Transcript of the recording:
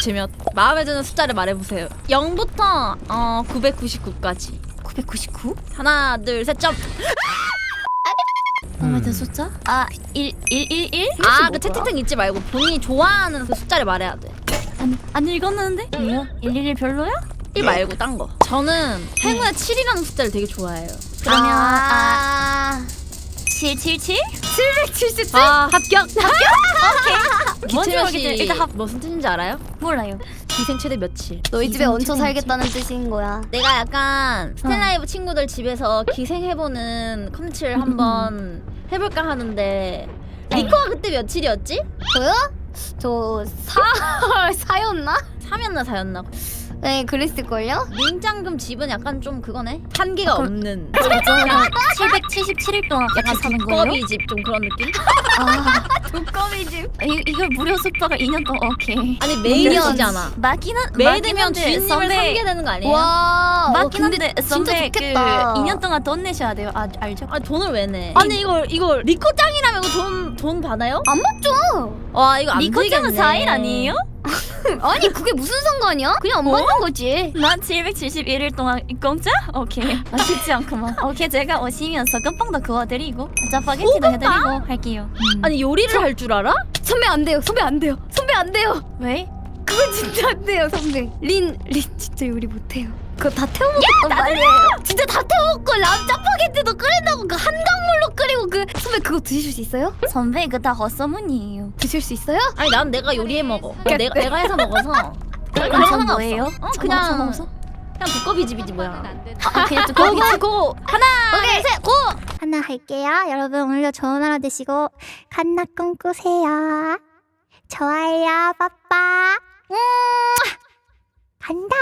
기체면 마음에 드는 숫자를 말해보세요 0부터 어 999까지 999? 하나 둘 셋 점! 마음에 드는 숫자? 아 1, 1, 1, 1? 아 그 채팅창 잊지 말고 본인이 좋아하는 그 숫자를 말해야 돼 안, 안 읽었는데? 뭐야? 111 별로야? 1 말고 딴 거. 저는 행운의 7이라는 숫자를 되게 좋아해요. 그러면 아, 777? 777? 아 합격. 오케이 뭔지 씨 일단 합 무슨 뜻인지 알아요? 몰라요 기생 최대 며칠. 너희 집에 얹혀. 살겠다는 뜻인 거야. 내가 약간 스탠라이브 친구들 집에서 기생해보는 컨텐츠를 한번 해볼까 하는데 리코가 그때 며칠이었지? 저요? 저 사, 사였나? 3였나 4였나? 네, 그랬을걸요? 민장금 집은 약간 좀 그거네? 한계가 그럼- 없는 저는 777일 동안 같이 사는 거예요? 두꺼비 집 좀 그런 느낌? 아 두꺼비 집. 이, 이걸 무료 숙박을 2년 동안 오케이 아니 년. 메이드시잖아 맞기는 메이드면 주인님을 삼게 되는 거 아니에요? 와, 어, 맞긴 근데 한데 진짜 좋겠다. 그 2년 동안 돈 내셔야 돼요 아, 알죠? 아니 돈을 왜 내? 아니 이거 이거 리코 짱이라면 이거 돈 돈 받아요? 안 맞죠? 와 이거 안 리코짱은 되겠네. 4일 아니에요? 아니, 그게 무슨 상관이야? 그냥 안 맞는 거지. 난 771일 동안 공짜? 오케이 아쉽지 않구만 오케이 제가 오시면서 깜빵도 구워드리고 짜파게티도? 해드리고 할게요 음. 아니 요리를 할 줄 알아? 선배 안 돼요. 선배 안 돼요. 선배 안 돼요. 왜? 그거 진짜 안 돼요, 선배. 린, 린 진짜 요리 못 해요. 그거 다 태워먹었단 말이에요. 진짜 다 태워 먹고 람 짜파게티도 끓인다고 그 한강물로 끓이고 그 선배 그거 드실 수 있어요? 선배 그거 다 헛소문이에요 드실 수 있어요? 아니 난 내가 요리해 먹어. 내가 내가 해서 먹어서. 전 상관없어. 뭐예요? 어전 그냥 상관없어? 그냥 두꺼비 집이지 뭐야. 아 그냥 좀 고고 고 하나 오케이. 둘셋 고. 하나 할게요. 여러분 오늘도 좋은 하루 되시고 갓나 꿈꾸세요. 좋아요, 빠빠. 음, 간다.